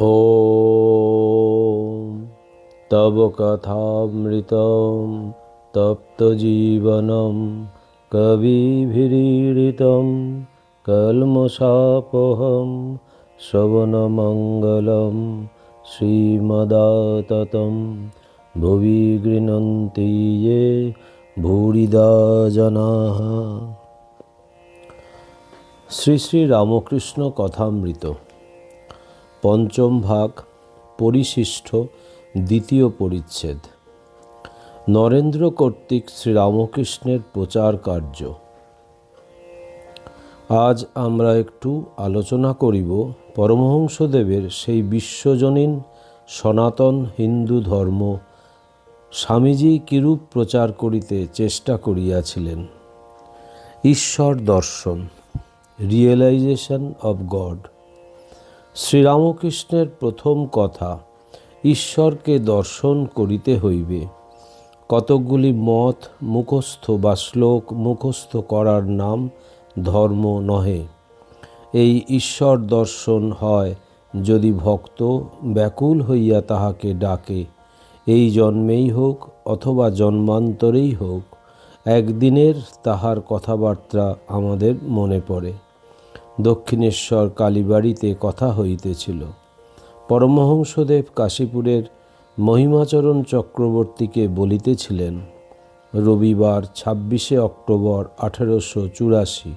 ও তব কথামৃত তপ্তজীবনম কবিভিড়িত কলমশাপহম শবনমঙ্গলম শ্রীমদাতত ভুবি গৃণন্তি ইয়ে ভূরিদা জনা শ্রী শ্রী রামকৃষ্ণ কথামৃত পঞ্চম ভাগ, পরিশিষ্ট, দ্বিতীয় পরিচ্ছেদ। নরেন্দ্র কর্তৃক শ্রীরামকৃষ্ণের প্রচার কার্য। আজ আমরা একটু আলোচনা করিব পরমহংসদেবের সেই বিশ্বজনীন, সনাতন হিন্দু ধর্ম। স্বামীজি কিরূপ প্রচার করিতে চেষ্টা করিয়াছিলেন? ঈশ্বর দর্শন রিয়েলাইজেশন অব গড শ্রীরামকৃষ্ণের প্রথম কথা, ঈশ্বরকে দর্শন করিতে হইবে। কতকগুলি মত, মুখস্থ বা শ্লোক মুখস্থ করার নাম ধর্ম নহে। এই ঈশ্বর দর্শন হয় যদি ভক্ত ব্যাকুল হইয়া তাহাকে ডাকে, এই জন্মেই হোক অথবা জন্মান্তরেই হোক, একদিনের তাহার কথাবার্তা আমাদের মনে পড়ে। দক্ষিণেশ্বর কালীবাড়িতে কথা হইতেছিল। পরমহংসদেব কাশীপুরের মহিমাচরণ চক্রবর্তীকে বলিতেছিলেন, রবিবার ছাব্বিশে অক্টোবর আঠেরোশো চুরাশি।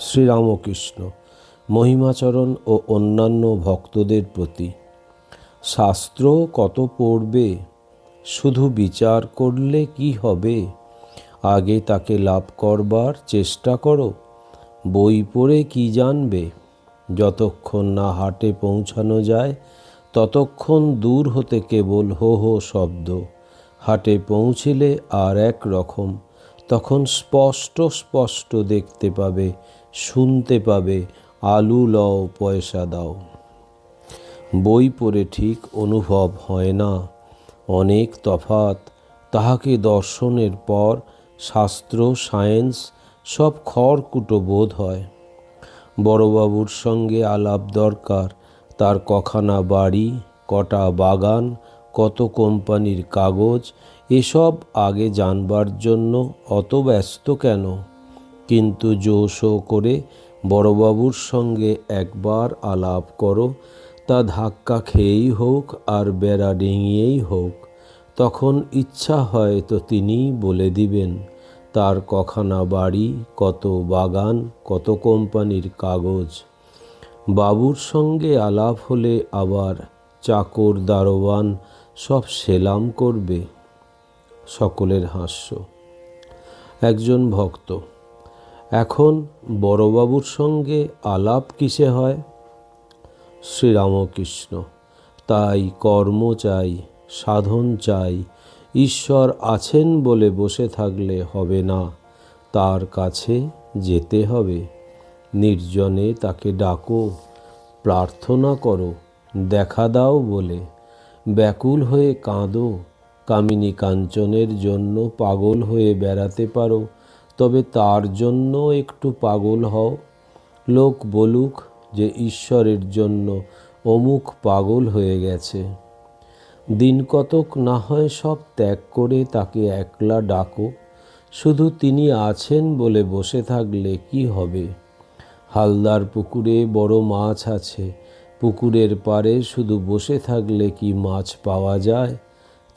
শ্রীরামকৃষ্ণ, মহিমাচরণ ও অন্যান্য ভক্তদের প্রতি শাস্ত্র কত পড়বে, শুধু বিচার করলে কি হবে? আগে তাকে লাভ করবার চেষ্টা করো। বই পড়ে কি জানবে? যতক্ষণ না হাটে পৌঁছানো যায়, ততক্ষণ দূর হতে কেবল হো হো শব্দ। হাটে পৌঁছিলে আর এক রকম, তখন স্পষ্ট স্পষ্ট দেখতে পাবে, শুনতে পাবে, আলু লও, পয়সা দাও। বই পড়ে ঠিক অনুভব হয় না। অনেক তফাত তাহাকে দর্শনের পর শাস্ত্র, সায়েন্স সব খড়কুটো বোধ হয়। বড়বাবুর সঙ্গে আলাপ দরকার, তার কখানা বাড়ি, কটা বাগান, কত কোম্পানির কাগজ, এসব আগে জানবার জন্য অত ব্যস্ত কেন? কিন্তু জোশো করে বড়বাবুর সঙ্গে একবার আলাপ করো, তা ধাক্কা খেয়েই হোক আর বেড়া ডিঙিয়েই হোক। তখন ইচ্ছা হয় তো তিনিই বলে দিবেন। তার কখানা বাড়ি, কত বাগান, কত কোম্পানির কাগজ। বাবুর সঙ্গে আলাপ হলে আবার চাকর দারোয়ান সব সেলাম করবে। সকলের হাস্য। একজন ভক্ত। এখন বড়বাবুর সঙ্গে আলাপ কিসে হয়? শ্রীরামকৃষ্ণ। তাই কর্ম চাই, সাধন চাই ঈশ্বর আছেন বলে বসে থাকলে হবে না, তার কাছে যেতে হবে। নির্জনে তাকে ডাকো, প্রার্থনা করো, দেখা দাও বলে। ব্যাকুল হয়ে কাঁদো, কামিনী কাঞ্চনের জন্য পাগল হয়ে বেড়াতে পারো, তবে তার জন্য একটু পাগল হও। লোক বলুক যে ঈশ্বরের জন্য অমুক পাগল হয়ে গেছে। দিন কতক না হয় সব ত্যাগ করে তাকে একলা ডাকো, শুধু তিনি আছেন বলে বসে থাকলে কি হবে? হালদার পুকুরে বড় মাছ আছে, পুকুরের পারে শুধু বসে থাকলে কি মাছ পাওয়া যায়?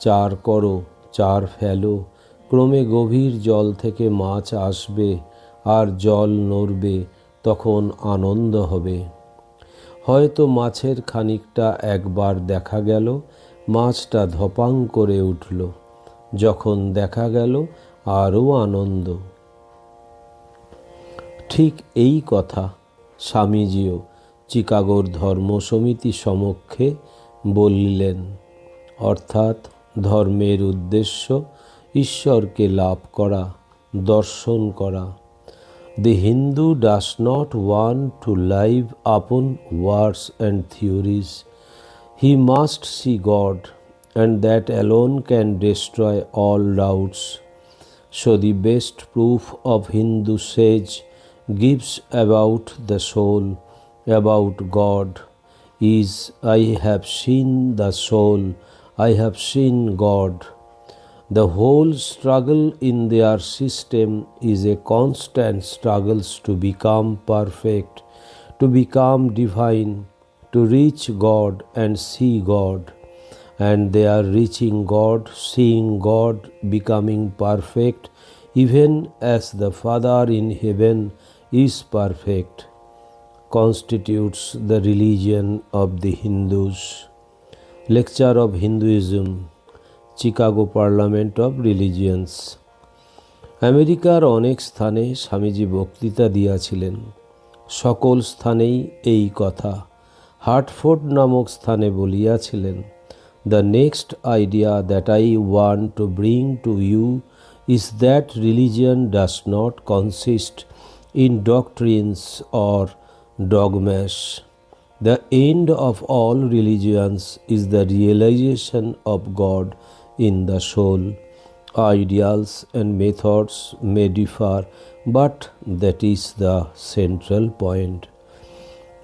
চার করো, চার ফেলো, ক্রমে গভীর জল থেকে মাছ আসবে আর জল নড়বে, তখন আনন্দ হবে। হয়তো মাছের খানিকটা একবার দেখা গেল মাছটা ধপাং করে উঠল। যখন দেখা গেল আরও আনন্দ। ঠিক এই কথা স্বামীজিও চিকাগোর ধর্ম সমিতি সমক্ষে বললেন। অর্থাৎ ধর্মের উদ্দেশ্য ঈশ্বরকে লাভ করা, দর্শন করা। The Hindu does not want to live upon words and theories. He must see God, and that alone can destroy all doubts. So, the best proof of Hindu sage gives about the soul, about God, is I have seen the soul, I have seen God. The whole struggle in their system is a constant struggle to become perfect, to become divine, to reach God and see God. And they are reaching God, seeing God, becoming perfect, even as the Father in heaven is perfect, constitutes the religion of the Hindus. Lecture of Hinduism Chicago parliament of religions আমেরিকার অনেক স্থানে স্বামীজি বক্তৃতা দিয়াছিলেন সকল স্থানেই এই কথা Hartford নামক স্থানে বলিয়াছিলেন the next idea that I want to bring to you is that religion does not consist in doctrines or dogmas the end of all religions is the realisation of God in the soul ideals and methods may differ but that is the central point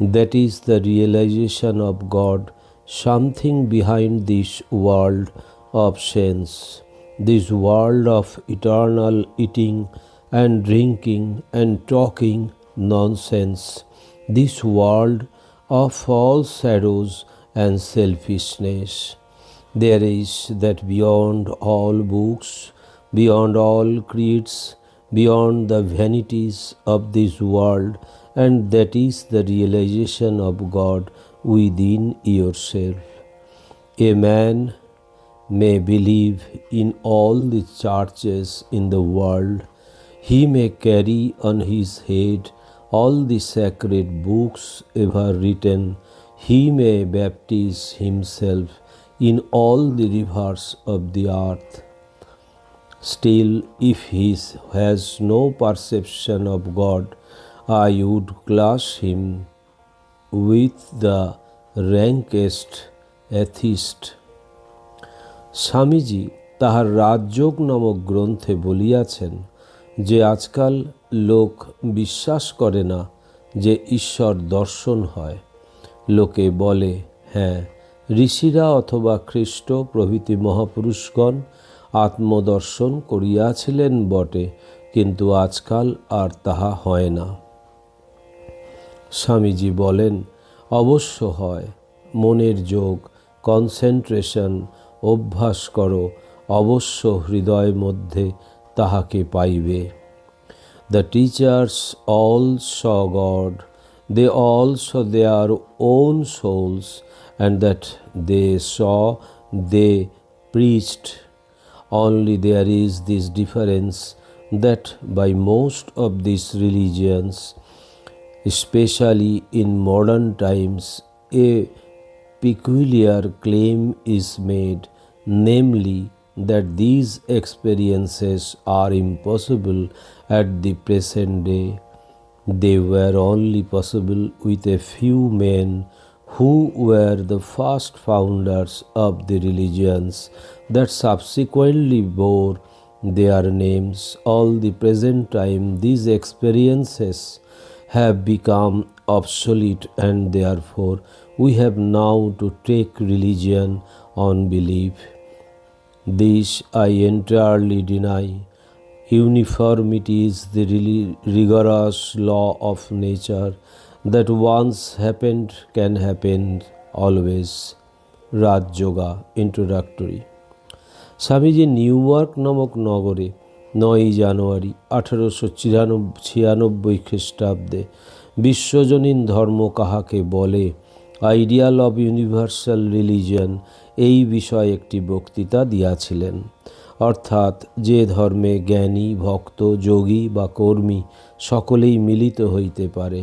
That is the realization of God, something behind this world of sense, this world of eternal eating and drinking and talking nonsense, this world of false shadows and selfishness. There is that beyond all books, beyond all creeds, beyond the vanities of this world, and that is the realization of God within yourself. A man may believe in all the churches in the world, he may carry on his head all the sacred books ever written, he may baptize himself in all the rivers of the earth. Still, if he has no perception of God, I would class him with the rankest atheist. Swamiji তাহার রাজযোগ নামক গ্রন্থে বলিয়াছেন যে আজকাল লোক বিশ্বাস করে না যে ঈশ্বর দর্শন হয় লোকে বলে হ্যাঁ ঋষিরা অথবা খ্রিস্ট প্রভৃতি মহাপুরুষগণ আত্মদর্শন করিয়াছিলেন বটে, কিন্তু আজকাল আর তাহা হয় না স্বামীজি বলেন, অবশ্য হয়, মনের যোগ কনসেন্ট্রেশন অভ্যাস করো, অবশ্য হৃদয় মধ্যে তাহাকে পাইবে। The teachers all saw God they all saw their own souls and that they saw they priest only there is this difference that by most of this religions especially in modern times, a peculiar claim is made, namely, that these experiences are impossible at the present day. They were only possible with a few men who were the first founders of the religions that subsequently bore their names. All the present time, these experiences have become obsolete, and therefore we have now to take religion on belief. This I entirely deny. Uniformity is the really rigorous law of nature that once happened can happen always. Rajayoga introductory Swamiji New York নামক নগরে নয়ই জানুয়ারি আঠারোশো চিরানব্বই ছিয়ানব্বই খ্রিস্টাব্দে বিশ্বজনীন ধর্ম কাহাকে বলে? Ideal of universal religion এই বিষয়ে একটি বক্তৃতা দিয়াছিলেন। অর্থাৎ যে ধর্মে জ্ঞানী, ভক্ত, যোগী বা কর্মী সকলেই মিলিত হইতে পারে।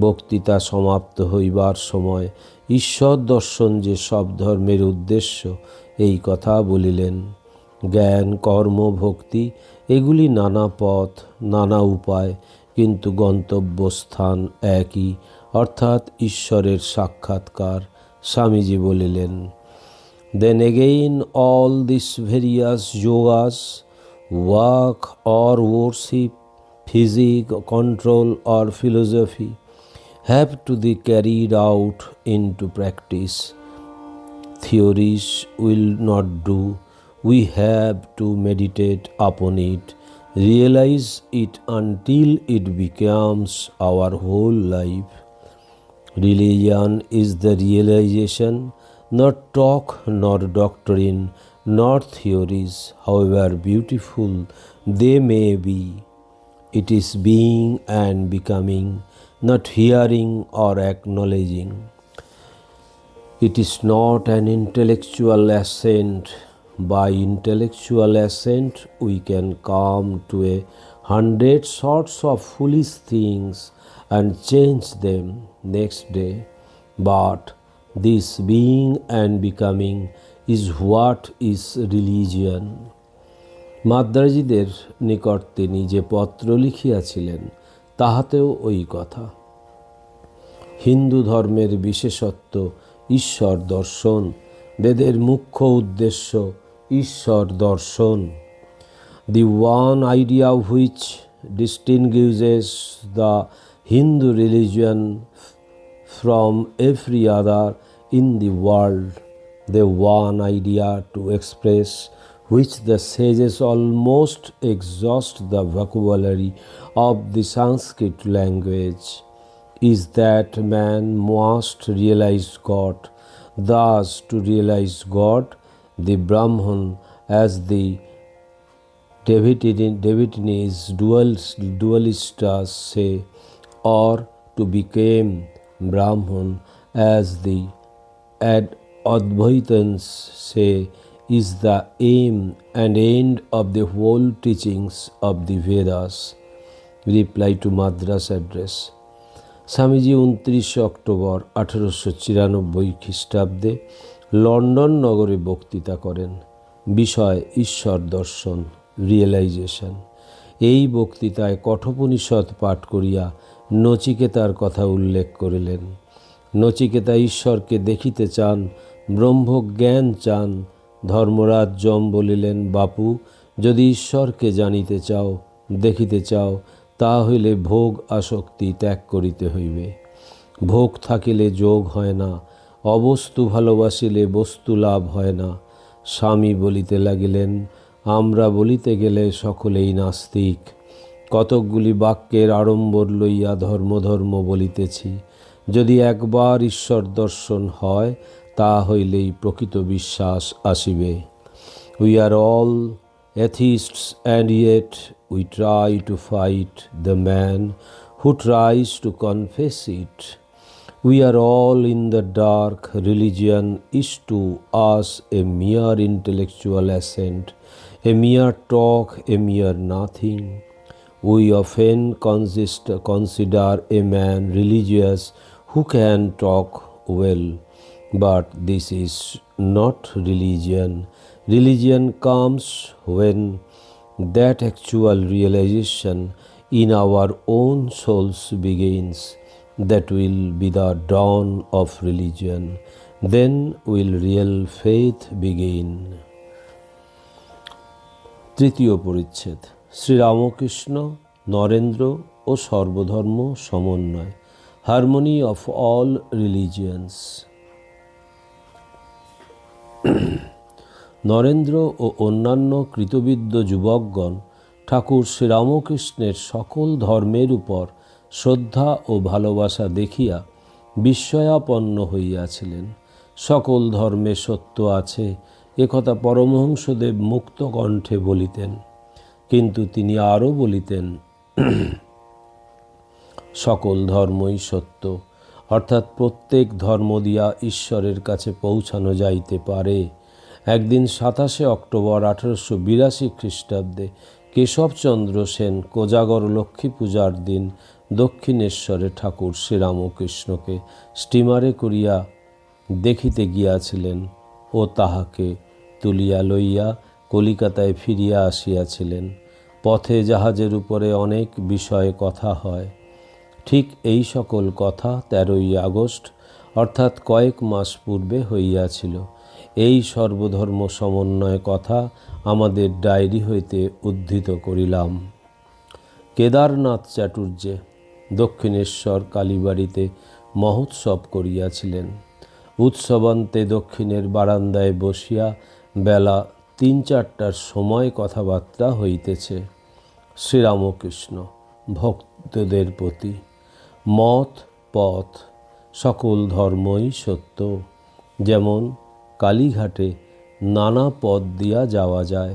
বক্তৃতা সমাপ্ত হইবার সময় ঈশ্বর দর্শন যে সব ধর্মের উদ্দেশ্য, এই কথা বলিলেন। জ্ঞান, কর্ম, ভক্তি, এগুলি নানা পথ, নানা উপায়, কিন্তু গন্তব্যস্থান একই, অর্থাৎ ঈশ্বরের সাক্ষাৎকার, স্বামীজি বলিলেন then again all this various yogas work or worship physic control or philosophy have to be carried out into practice. Theories will not do. We have to meditate upon it, realize it until it becomes our whole life. Religion is the realization, not talk nor doctrine, not theories, however beautiful they may be. It is being and becoming, not hearing or acknowledging. It is not an intellectual ascent. By intellectual ascent, we can come to a hundred sorts of foolish things and change them next day. But this being and becoming is what is religion. মাদ্রাজিদের নিকট তিনি যে পত্র লিখিয়াছিলেন তাহাতেও ওই কথা হিন্দু ধর্মের বিশেষত্ব ঈশ্বর দর্শন বেদের মুখ্য উদ্দেশ্য ঈশ্বর দর্শন the one idea which distinguishes the Hindu religion from every other in the world the one idea to express which the sages almost exhaust the vocabulary of the Sanskrit language is that man must realize God. Thus, to realize God, the Brahman, as the Davidinis dualistas say, or to become Brahman, as the Ad Advaitans say is the aim and end of the whole teachings of the Vedas. Reply to Madras Address. Swamiji উনত্রিশে October আঠেরোশো চিরানব্বই খ্রিস্টাব্দে London নগরে বক্তৃতা করেন। বিষয় ঈশ্বর দর্শন realisation এই বক্তৃতায় কঠোপনিষদ পাঠ করিয়া নচিকেতার কথা উল্লেখ করিলেন। নচিকেতা ঈশ্বরকে দেখিতে চান, ব্রহ্মজ্ঞান চান। ধর্মরাজ যম বলিলেন, বাপু, যদি ঈশ্বরকে জানিতে চাও, দেখিতে চাও তা হইলে ভোগ আসক্তি ত্যাগ করিতে হইবে। ভোগ থাকিলে যোগ হয় না অবস্তু ভালোবাসিলে বস্তু লাভ হয় না। স্বামী বলিতে লাগিলেন, আমরা বলিতে গেলে সকলেই নাস্তিক। কতকগুলি বাক্যের আড়ম্বর লইয়া ধর্ম ধর্ম বলিতেছি। যদি একবার ঈশ্বর দর্শন হয়, তা হইলেই প্রকৃত বিশ্বাস আসিবে। We are all atheists and yet we try to fight the man who tries to confess it. We are all in the dark. Religion is to us a mere intellectual assent, a mere talk, a mere nothing. We often consist, consider a man religious who can talk well, but this is not religion. Religion comes when that actual realization in our own souls begins. That will be the dawn of religion. Then will real faith begin. তৃতীয় পরিচ্ছেদ শ্রীরামকৃষ্ণ, নরেন্দ্র ও সর্বধর্ম সমন্বয় harmony of all religions Narendra ও অন্যান্য কৃতবিদ্য যুবকগণ, ঠাকুর শ্রীরামকৃষ্ণের সকল ধর্মের উপর শ্রদ্ধা ও ভালোবাসা দেখিয়া বিস্ময়াপন্ন হইয়াছিলেন। সকল ধর্মে সত্য আছে একথা পরমহংসদেব মুক্ত কণ্ঠে বলিতেন। কিন্তু তিনি আরও বলিতেন, সকল ধর্মই সত্য, অর্থাৎ প্রত্যেক ধর্ম দিয়া ঈশ্বরের কাছে পৌঁছানো যাইতে পারে। একদিন সাতাশে অক্টোবর আঠারোশো বিরাশি খ্রিস্টাব্দে কেশবচন্দ্র সেন কোজাগর লক্ষ্মী পূজার দিন দক্ষিণেশ্বরে ঠাকুর শ্রীরামকৃষ্ণকে স্টিমারে করিয়া দেখিতে গিয়াছিলেন ও তাহাকে তুলিয়া লইয়া কলিকাতায় ফিরিয়া আসিয়াছিলেন। পথে জাহাজের উপরে অনেক বিষয়ে কথা হয়। ঠিক এই সকল কথা তেরোই আগস্ট, অর্থাৎ কয়েক মাস পূর্বে হইয়াছিল। এই সর্বধর্ম সমন্বয় কথা আমাদের ডায়েরি হইতে উদ্ধৃত করিলাম। কেদারনাথ চাটুর্যে দক্ষিণেশ্বর কালীবাড়িতে মহোৎসব করিয়াছিলেন। উৎসবান্তে দক্ষিণের বারান্দায় বসিয়া বেলা তিন চারটার সময় কথাবার্তা হইতেছে। শ্রীরামকৃষ্ণ, ভক্তদের প্রতি মত, পথ, সকল ধর্মই সত্য। যেমন কালীঘাটে নানা পথ দিয়া যাওয়া যায়,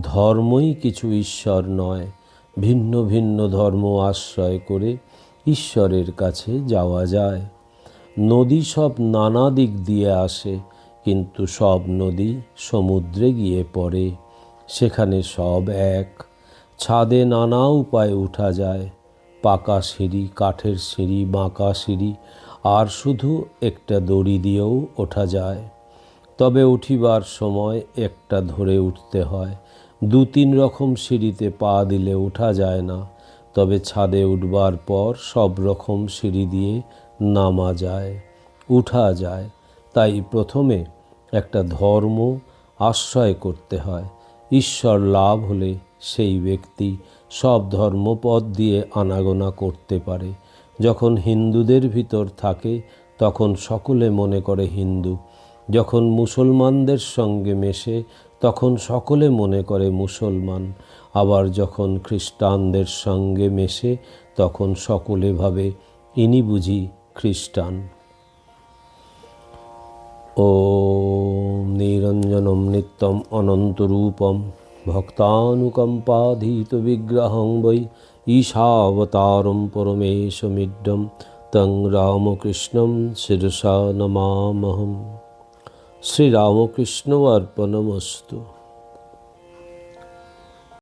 ধর্মই কিছু ঈশ্বর নয়। ভিন্ন ভিন্ন ধর্ম আশ্রয় করে ঈশ্বরের কাছে যাওয়া যায়। নদী সব নানা দিক দিয়ে আসে, কিন্তু সব নদী সমুদ্রে গিয়ে পড়ে। সেখানে সব এক। ছাদে নানা উপায়ে উঠা যায়। পাকা সিঁড়ি, কাঠের সিঁড়ি, বাঁকা সিঁড়ি, আর শুধু একটা দড়ি দিয়েও ওঠা যায়। তবে উঠিবার সময় একটা ধরে উঠতে হয়। দু তিন রকম সিঁড়িতে পা দিলে ওঠা যায় না। তবে ছাদে উঠবার পর সব রকম সিঁড়ি দিয়ে নামা যায়, উঠা যায়। তাই প্রথমে একটা ধর্ম আশ্রয় করতে হয়। ঈশ্বর লাভ হলে সেই ব্যক্তি সব ধর্মপদ দিয়ে আনাগোনা করতে পারে। যখন হিন্দুদের ভিতর থাকে, তখন সকলে মনে করে হিন্দু। যখন মুসলমানদের সঙ্গে মেশে, তখন সকলে মনে করে মুসলমান। আবার যখন খ্রিস্টানদের সঙ্গে মেশে, তখন সকলে ভাবে, ইনি বুঝি খ্রিস্টান। ও নিরঞ্জনম নিত্যম অনন্তরূপম ভক্তানুকম্পাধীত বিগ্রহং বৈ ঈশাবতারম পরমেশমিড্যম তং রামকৃষ্ণম শিরসা নমামহম। শ্রীরামকৃষ্ণ অর্পণমস্তু।